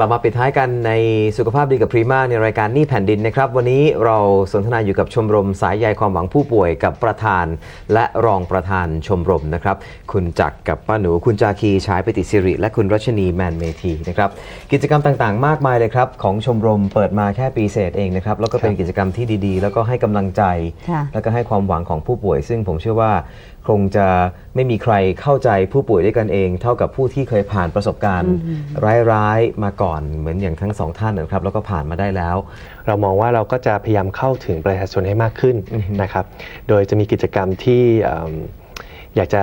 กลับมาปิดท้ายกันในสุขภาพดีกับพรีมาในรายการหนี่แผ่นดินนะครับ วันนี้เราสนทนาอยู่กับชมรมสายใยความหวังผู้ป่วยกับประธาน และรองประธานชมรมนะครับ คุณจักรกับป้าหนูคุณจาคีชายปิติสิริ และคุณรัชนีแมนเมธีนะครับกิจกรรมต่างๆ มากมายเลยครับของชมรมเปิดมาแค่ปีเศษเองนะครับแล้วก็เป็นกิจกรรมที่ดีๆ แล้วก็ให้กำลังใจค่ะแล้วก็ให้ความหวังของผู้ป่วย ซึ่งผมเชื่อว่าคงจะไม่มีใครเข้าใจผู้ป่วยด้วยกันเอง เท่ากับผู้ที่เคยผ่านประสบการณ์ร้ายๆมาก่อนเหมือนอย่างทั้งสองท่านนะครับแล้วก็ผ่านมาได้แล้ว เรามองว่าเราก็จะพยายามเข้าถึงประชาชนให้มากขึ้นอือฮึนะครับ โดยจะมีกิจกรรมที่เอิ่มอยากจะ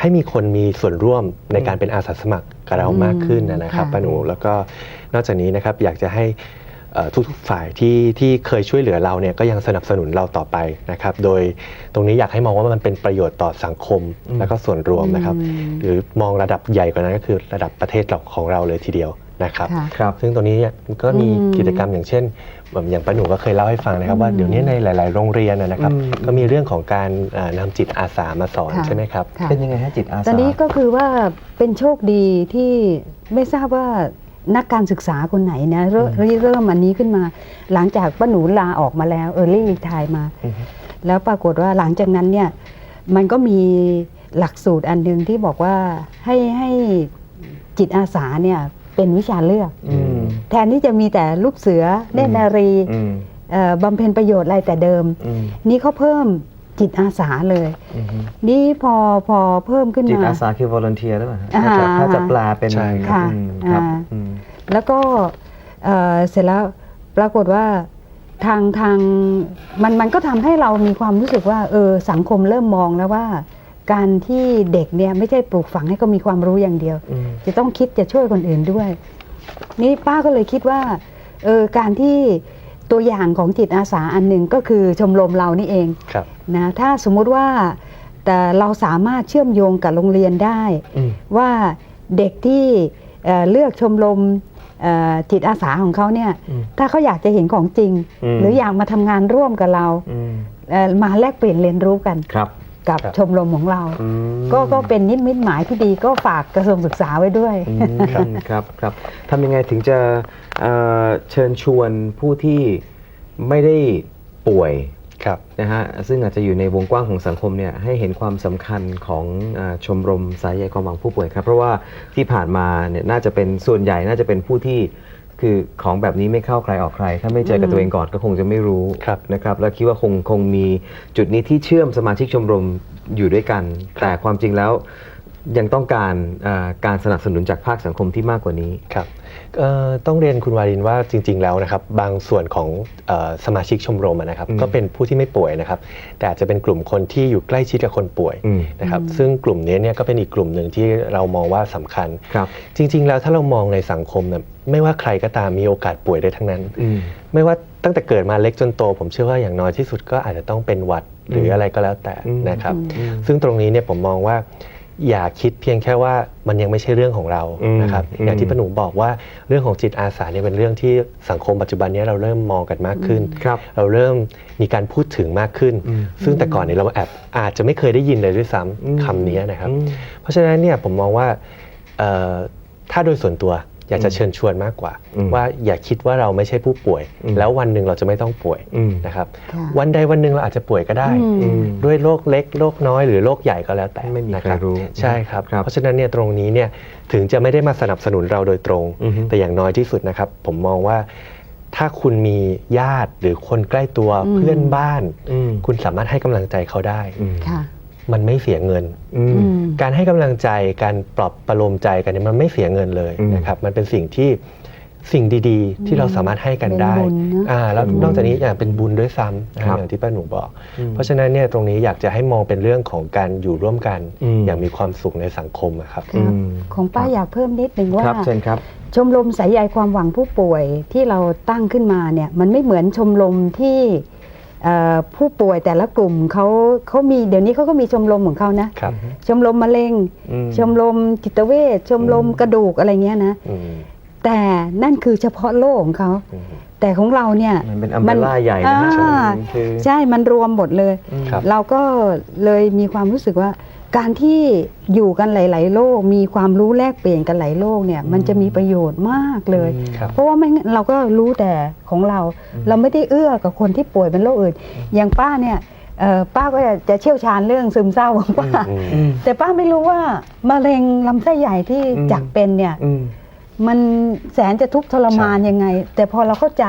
ให้มีคนมีส่วนร่วมในการเป็นอาสาสมัครกับเรามากขึ้นนะครับค่ะป้าหนูแล้วก็นอกจากนี้นะครับอยากจะให้เอ่อทุกๆฝ่ายที่ที่เคยช่วยเหลือเราเนี่ยก็ยังสนับสนุนเราต่อไปนะครับ โดยตรงนี้อยากให้มองว่ามันเป็นประโยชน์ต่อสังคมอืมแล้วก็ส่วนรวมนะครับอืมหรือมองระดับใหญ่กว่านั้นก็คือระดับประเทศเราของเราเลยทีเดียว นะครับค่ะครับซึ่งตรงนี้เนี่ยก็มีอืมกิจกรรมอย่างเช่นแบบอย่างป้าหนูก็เคยเล่าให้ฟังนะครับ ว่าอืมเดี๋ยวนี้ในหลาย ๆ โรงเรียนนะนะครับอืมก็มีเรื่องของการเอ่อนำจิตอาสามาสอนค่ะใช่ไหมครับค่ะเป็นยังไงฮะจิตอาตอสานนี้ก็คือว่าเป็นโชคดีที่ไม่ทราบว่านักการศึกษาคนไหนนะเริ่มเริ่มอันนี้ขึ้นมา หลังจากป้าหนูลาออกมาแล้วเออรี่รีทายมาอือฮึแล้วปรากฏว่าหลังจากนั้นเนี่ยมันก็มีหลักสูตรอันหนึ่งที่บอกว่าให้ให้จิตอาสาเนี่ย เป็นวิชาเลือก อืม แทนที่จะมีแต่ลูกเสือเนตรนารีอืมเอ่อบำเพ็ญประโยชน์อะไรแต่เดิม อืมนี่เขาเพิ่มจิตอาสาเลย อืมนี่พอพอเพิ่มขึ้นจิตมา อาสาคือ volunteer หรือเปล่าฮะอ่าถ้าจะถ้าจะแปลเป็นใช่ค่ะอืมครับอ่า อืม แล้วก็เอ่อเสร็จแล้วปรากฏว่าทางทางมันมันก็ทำให้เรามีความรู้สึกว่าเออสังคมเริ่มมองแล้วว่า การที่เด็กเนี่ยไม่ใช่ปลูกฝังให้เขามีความรู้อย่างเดียวอืมจะต้องคิดจะช่วยคนอื่นด้วย นี่ป้าก็เลยคิดว่าเออการที่ตัวอย่างของจิตอาสาอันหนึ่งก็คือชมรมเรานี่เองครับนะถ้าสมมุติว่าแต่เราสามารถเชื่อมโยงกับโรงเรียนได้อืมว่าเด็กที่เอ่อเลือกชมรมเอ่อจิตอาสาของเขาเนี่ยอืมถ้าเขาอยากจะเห็นของจริงอืมหรืออยากมาทำงานร่วมกับเราอืมเอ่อมาแลกเปลี่ยนเรียนรู้กันครับ กับครับชมรมของเรา อืมก็ก็เป็นนิมิตหมายที่ดีก็ฝากกระทรวงศึกษาไว้ด้วย อืมครับครับทำยังไงถึงจะเอ่อเชิญชวนผู้ที่ไม่ได้ป่วยครับ นะฮะซึ่งอาจจะอยู่ในวงกว้างของสังคมเนี่ยให้เห็นความสำคัญของอาชมรมสายใยความหวังผู้ป่วยครับ เพราะว่าที่ผ่านมาเนี่ยน่าจะเป็นส่วนใหญ่น่าจะเป็นผู้ที่ คือของแบบนี้ไม่เข้าใครออกใคร ถ้าไม่เจอกับอืมตัวเองก่อนก็คงจะไม่รู้ครับนะครับแล้วคิดว่าคงคงมีจุดนี้ที่เชื่อมสมาชิกชมรมอยู่ด้วยกัน แต่ความจริงแล้ว ยังต้องการอ่าการสนับสนุนจากภาคสังคมที่มากกว่านี้ครับเอ่อต้องเรียนคุณวารินว่าจริง ๆ แล้วนะครับบางส่วนของเออสมาชิกชมรมอะนะครับอืมก็เป็นผู้ที่ไม่ป่วยนะครับ แต่อาจจะเป็นกลุ่มคนที่อยู่ใกล้ชิดกับคนป่วยอืมนะครับซึ่งกลุ่มนี้เนี่ยก็เป็นอีกกลุ่มหนึ่งที่เรามองว่าสำคัญครับจริง ๆ แล้วถ้าเรามองในสังคมเนี่ยไม่ว่าใครก็ตามมีโอกาสป่วยได้ทั้งนั้นอืมไม่ว่าตั้งแต่เกิดมาเล็กจนโต ผมเชื่อว่าอย่างน้อยที่สุดก็อาจจะต้องเป็นหวัดหรืออะไรก็แล้วแต่อืมนะครับอืมซึ่งตรงนี้เนี่ยผมมองว่า อย่าคิดเพียงแค่ว่ามันยังไม่ใช่เรื่องของเราอืมนะครับอืม อย่างที่ปาหนูบอกว่าเรื่องของจิตอาสาเนี่ยเป็นเรื่องที่สังคมปัจจุบันนี้เราเริ่มมองกันมากขึ้น ครับ เราเริ่มมีการพูดถึงมากขึ้น อืมซึ่งแต่ก่อนเนี่ยเราแอบอาจจะไม่เคยได้ยินเลยด้วยซ้อืมำคำนี้นะครับ อืม เพราะฉะนั้นเนี่ยผมมองว่าเอ่อถ้าโดยส่วนตัว อยากจะเชิญชวนมากกว่าอืมว่าอย่าคิดว่าเราไม่ใช่ผู้ป่วยอืมแล้ววันหนึ่งเราจะไม่ต้องป่วยอืมนะครับค่ะวันใดวันหนึ่งเราอาจจะป่วยก็ได้อืมอืมด้วยโรคเล็กโรคน้อยหรือโรคใหญ่ก็แล้วแต่ไม่มีนะใครรู้ใช่ครับครับ เพราะฉะนั้นเนี่ยตรงนี้เนี่ยถึงจะไม่ได้มาสนับสนุนเราโดยตรงอือฮึแต่อย่างน้อยที่สุดนะครับ ผมมองว่าถ้าคุณมีญาติหรือคนใกล้ตัวอืมเพื่อนบ้านอืมคุณสามารถให้กำลังใจเขาได้อื มค่ะมันไม่เสียเงินอืมอืมการให้กำลังใจการปลอบประโลมใจกันเนี่ยมันไม่เสียเงินเลยอืมนะครับ มันเป็นสิ่งที่สิ่งดีๆ ที่เราสามารถให้กันได้เป็นบุญเนอะอ่าแล้วอืมนอกจากนี้อย่างเป็นบุญด้วยซ้ำนะคครัรับบอย่างที่ป้าหนูบอกอืมเพราะฉะนั้นเนี่ยตรงนี้อยากจะให้มองเป็นเรื่องของการอยู่ร่วมกันอืมอย่างมีความสุขในสังคมอะครับครับอืมของป้าอยากเพิ่มนิดหนึ่งว่าครับเชิญครับชมรมสายใยความหวังผู้ป่วยที่เราตั้งขึ้นมาเนี่ยมันไม่เหมือนชมรมที่เอ่อ ผู้ป่วยแต่ละกลุ่มเขาเขามีเดี๋ยวนี้เขาก็มีชมรมของเขานะ ครับ ชมรมมะเร็ง อืมชมรมจิตเวชชมรมกระดูกอะไรเงี้ยนะ อืมแต่นั่นคือเฉพาะโลกของเขา อืมแต่ของเราเนี่ย มันเป็นอัมเบร่าใหญ่นะฮะอ่า คือ ใช่มันรวมหมดเลยอืมครับ เราก็เลยมีความรู้สึกว่า การที่อยู่กันหลาย ๆ โลก มีความรู้แลกเปลี่ยนกันหลายโลกเนี่ยมันจะมีประโยชน์มากเลย ครับ เพราะว่าไม่งั้นเราก็รู้แต่ของเรา เราไม่ได้เอื้อกับคนที่ป่วยเป็นโรคอื่น อย่างป้าเนี่ยเอ่อป้าก็จะเชี่ยวชาญเรื่องซึมเศร้าของป้า อืม อืม แต่ป้าไม่รู้ว่ามะเร็งลำไส้ใหญ่ที่อืม จักเป็นเนี่ย อืม มันแสนจะทุกข์ทรมานยังไง แต่พอเราเข้าใจ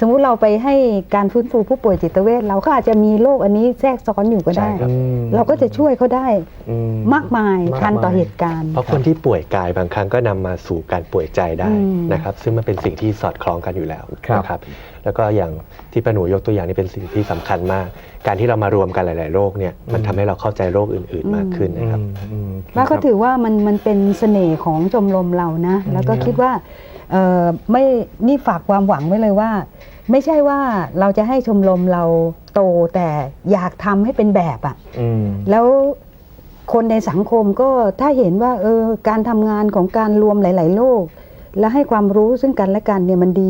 สมมุติเราไปให้การฟื้นฟูผู้ป่วยจิตเวชเราก็อาจจะมีโรคอันนี้แทรกซ้อนอยู่ก็ได้ ใช่ครับ เราก็จะช่วยเขาได้อืมากมายมากทันต่อมายเหตุการณ์ เพราะคนที่ป่วยกายบางครั้งก็นำมาสู่การป่วยใจได้อืม นะครับ ซึ่งมันเป็นสิ่งที่สอดคล้องกันอยู่แล้วครับ นะครับแล้วก็อย่างที่ป้าหนูยกตัวอย่างนี่เป็นสิ่งที่สำคัญมาก การที่เรามารวมกันหลาย ๆ โรคเนี่ยมันทำให้เราเข้าใจโรคอื่น ๆ มากขึ้นนะครับ อืมป้าก็ถือว่ามันมันเป็นเสน่ห์ของชมรมเรานะ แล้วก็คิดว่าเอ่อ ไม่นี่ฝากความหวังไว้เลยว่า ไม่ใช่ว่าเราจะให้ชมรมเราโตแต่อยากทำให้เป็นแบบอะอืมแล้วคนในสังคมก็ถ้าเห็นว่าเออการทำงานของการรวมหลาย ๆ โลก และให้ความรู้ซึ่งกันและกันเนี่ยมันดี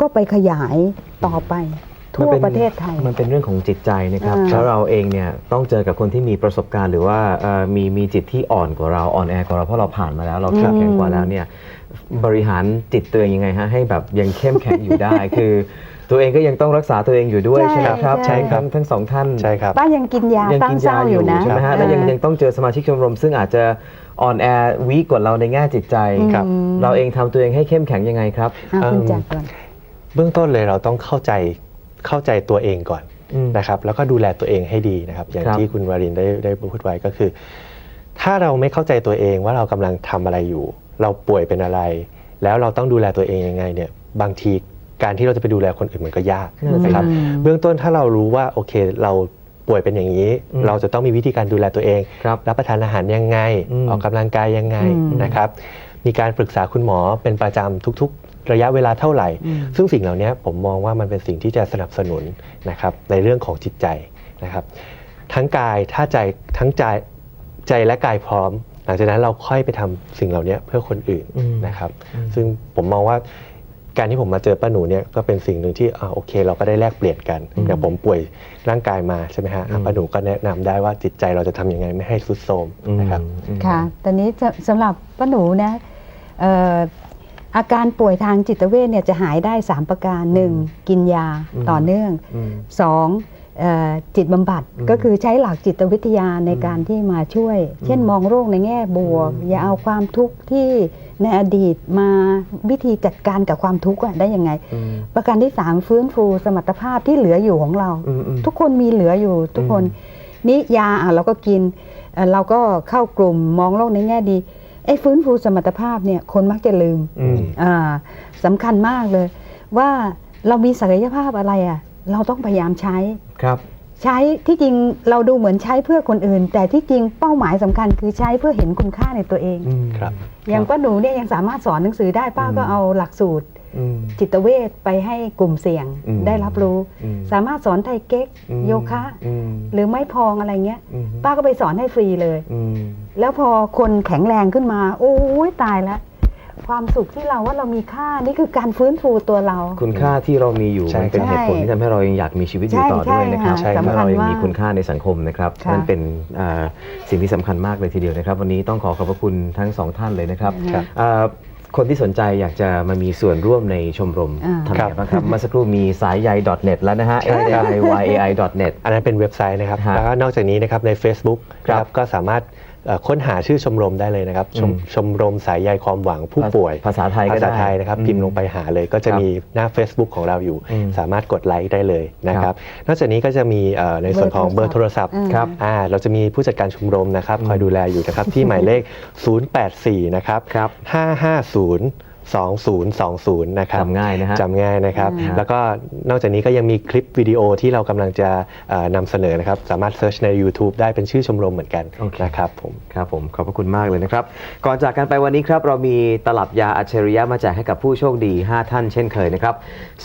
ก็ไปขยายต่อไป ทั่วมันป็นประเทศไทย มันเป็นเรื่องของจิตใจนะครับอ่าแล้วเราเองเนี่ยต้องเจอกับคนที่มีประสบการณ์ หรือว่าเอ่อมีมีจิตที่อ่อนกว่าเราอ่อนแอกว่าเราเพราะเราผ่านมาแล้ว เราเข้มแข็งกว่าแล้วเนี่ยบริหารจิตตัวเองยังไงฮะให้แบบยังเข้มแข็งอยู่ได้คือตัวเองก็ยังต้องรักษาตัวเองอยู่ด้วยใช่ใช่ไหมครับใช่ทั้งทั้งสองท่านใช่ครับป้ายังกินยายังตั้กิงนเศร้าอยู่นะใช่ไหมฮะแล้วยังเออยังต้องเจอสมาชิกชมรม ซึ่งอาจจะอ่อนแอวีกกว่าเราในแง่จิตใจครับอืมเราเองทำตัวเองให้เข้มแข็งยังไงครับอะคุณเอิ่มจักรก่อนเบื้องต้นเลยเราต้องเข้าใจ เข้าใจตัวเองก่อนอืมนะครับแล้วก็ดูแลตัวเองให้ดีนะครับ อย่างครับที่คุณวารินได้ได้พูดไว้ก็คือ ถ้าเราไม่เข้าใจตัวเองว่าเรากำลังทำอะไรอยู่ เราป่วยเป็นอะไร แล้วเราต้องดูแลตัวเองยังไงเนี่ยบางทีการที่เราจะไปดูแลคนอื่นมันก็ยากนั่นสินะครับอืมเบื้องต้นถ้าเรารู้ว่าโอเคเราป่วยเป็นอย่างนี้อืมเราจะต้องมีวิธีการดูแลตัวเองครับรับประทานอาหารยังไงอืมออกกำลังกายยังไงอืมนะครับมีการปรึกษาคุณหมอเป็นประจำทุกๆ ระยะเวลาเท่าไหร่อืมซึ่งสิ่งเหล่านี้ผมมองว่ามันเป็นสิ่งที่จะสนับสนุนนะครับในเรื่องของจิตใจนะครับทั้งกายถ้าใจทั้งใจใจและกายพร้อม หลังจากนั้นเราค่อยไปทำสิ่งเหล่านี้เพื่อคนอื่นอืมนะครับอืมซึ่งผมมองว่าการที่ผมมาเจอป้าหนูเนี่ยก็เป็นสิ่งหนึ่งที่อ่าโอเค เราก็ได้แลกเปลี่ยนกันอืมอย่างผมป่วยร่างกายมาใช่ไหมฮะอะอืมป้าหนูก็แนะนำได้ว่าจิตใจเราจะทำยังไงไม่ให้ทรุดโทรมนะครับอืมค่ะตอนนี้จะสำหรับป้าหนูนะเอ่ออาการป่วยทางจิตเวชเนี่ยจะหายได้ 3 ประการ 1. กินยาอืมต่อเนื่องอืม 2. เอ่อจิตบำบัดอืมก็คือใช้หลักจิตวิทยาในอืมการที่มาช่วย เช่นอืมมองโรคในแง่บวกอืมอย่าเอาความทุกข์ที่ในอดีตมาวิธีจัดการกับความทุกข์อะได้ยังไงอืมประการที่ 3 ฟื้นฟูสมรรถภาพที่เหลืออยู่ของเราอืมอืมทุกคนมีเหลืออยู่ทุกคนนี่ยาอะเราก็กินเอ่อเราก็เข้ากลุ่มมองโลกในแง่ดี ไอ้ฟื้นฟูสมรรถภาพเนี่ยคนมักจะลืมอืม อ่าสำคัญมากเลย ว่าเรามีศักยภาพอะไรอะ เราต้องพยายามใช้ ครับ ใช้ที่จริงเราดูเหมือนใช้เพื่อคนอื่น แต่ที่จริงเป้าหมายสำคัญคือใช้เพื่อเห็นคุณค่าในตัวเอง อืม ครับ อย่างป้าหนูเนี่ยยังสามารถสอนหนังสือได้ป้าก็อืมเอาหลักสูตรอืม จิตเวชไปให้กลุ่มเสี่ยงอืมได้รับรู้อืมสามารถสอนไทยเก๊กอืมโยคะอืมหรือไม้พองอะไรเงี้ยอืมป้าก็ไปสอนให้ฟรีเลยอืมแล้วพอคนแข็งแรงขึ้นมา โอ้ยตายแล้วความสุขที่เราว่าเรามีค่านี่คือการฟื้นฟูตัวเรา คุณค่าที่เรามีอยู่ใช่มันเป็นใช่เหตุผลที่ทำให้เรายังอยากมีชีวิตอยู่ต่อใช่ด้วยนะครับใช่ค่ะทำให้เรายังสำคัญมากมีคุณค่าในสังคมนะครับค่ะนั่นเป็นอ่าสิ่งที่สำคัญมากเลยทีเดียวนะครับ วันนี้ต้องขอขอบพระคุณทั้งสองท่านเลยนะครับ ครับอ่าคนที่สนใจอยากจะมามีส่วนร่วมในชมรมอ่า ทำยังไงบ้างครับเมื่อสักครู่มีสายใย .net แล้วนะฮะ s i y a i .net อันนั้นเป็นเว็บไซต์นะครับ ฮะแล้วก็นอกจากนี้นะครับใน Facebook ครับนะก็สามารถเอ่อ ค้นหาชื่อชมรมได้เลยนะครับชมอืมชมรมสายใยความหวังผู้ป่วย ภาษาไทยก็ภาษาได้ไทยนะครับอืมพิมพ์ลงไปหาเลย ก็จะครับมีหน้า Facebook ของเราอยู่อืมสามารถกดไลค์ได้เลยนะคครัรับบนอกจากนี้ก็จะมีเอ่อในส่วนของเบอร์โทรศัพท์อืมครับอ่าเราจะมีผู้จัดการชมรมนะครับคอยดูแลอยู่นะครับที่หมายเลข 084 นะครับครับ550 2020 นะครับจำง่ายนะฮะจำง่ายนะครับอ่าแล้วก็นอกจากนี้ก็ยังมีคลิปวิดีโอที่เรากำลังจะเอ่อนำเสนอนะครับ สามารถเซิร์ชใน YouTube ได้เป็นชื่อชมรมเหมือนกันโอเคนะครับผมครับผม ขอบพระคุณมากเลยนะครับ ก่อนจากกันไปวันนี้ครับ เรามีตลับยาอัจฉริยะมาแจกให้กับผู้โชคดี 5 ท่านเช่นเคยนะครับ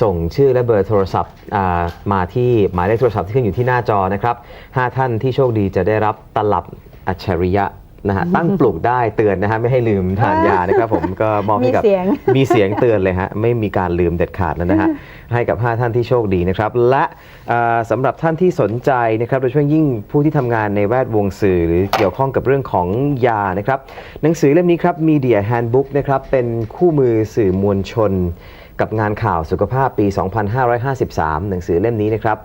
ส่งชื่อและเบอร์โทรศัพท์อ่ามาที่หมายเลขโทรศัพท์ที่ขึ้นอยู่ที่หน้าจอนะครับ 5 ท่านที่โชคดีจะได้รับตลับอัจฉริยะ นะฮะตั้งปลุกได้เตือนนะฮะไม่ให้ลืมทานยานะครับผมก็มอบให้กับมีเสียง มีเสียงเตือนเลยฮะไม่มีการลืมเด็ดขาดนะฮะให้กับ 5 ท่านที่โชคดีนะครับ และเอ่อสำหรับท่านที่สนใจนะครับโดยเฉพาะยิ่งผู้ที่ทำงานในแวดวงสื่อ หรือเกี่ยวข้องกับเรื่องของยานะครับหนังสือเล่มนี้ครับ Media Handbook นะครับเป็นคู่มือสื่อมวลชน กับงานข่าวสุขภาพปี 2553 หนังสือเล่มนี้นะครับ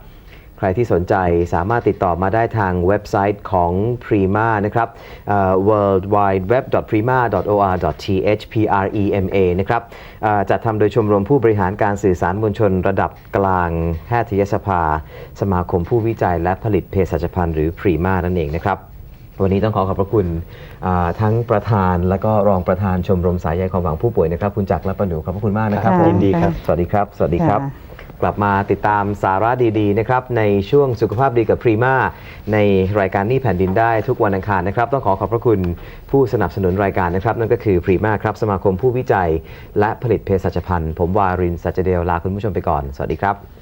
ใครที่สนใจสามารถติดต่อมาได้ทางเว็บไซต์ของ Prima นะครับเอ่อ worldwideweb.prima.or.th p r e m a นะครับเอ่อจัดทำโดยชมรมผู้บริหารการสื่อสารมวลชนระดับกลางแพทยสภา สมาคมผู้วิจัยและผลิตเภสัชภัณฑ์หรือ Prima นั่นเองนะครับวันนี้ต้องขอขอบพระคุณอ่าทั้งประธานและก็รองประธานชมรมสายใยความหวังผู้ป่วยนะครับ คุณจักรและประหนูขอบพระคุณมากนะครับค่ะผมยินดีครับ สวัสดีครับ สวัสดีครับค่ะ กลับมาติดตามสาระดีๆนะครับในช่วงสุขภาพดีกับพรีมาในรายการนี่แผ่นดินได้ทุกวันอังคารนะครับ ต้องขอขอบพระคุณผู้สนับสนุนรายการนะครับ นั่นก็คือพรีมาครับสมาคมผู้วิจัย และผลิตเภสัชพันธ์ผมวารินสัจเดลลาคุณผู้ชมไปก่อน สวัสดีครับ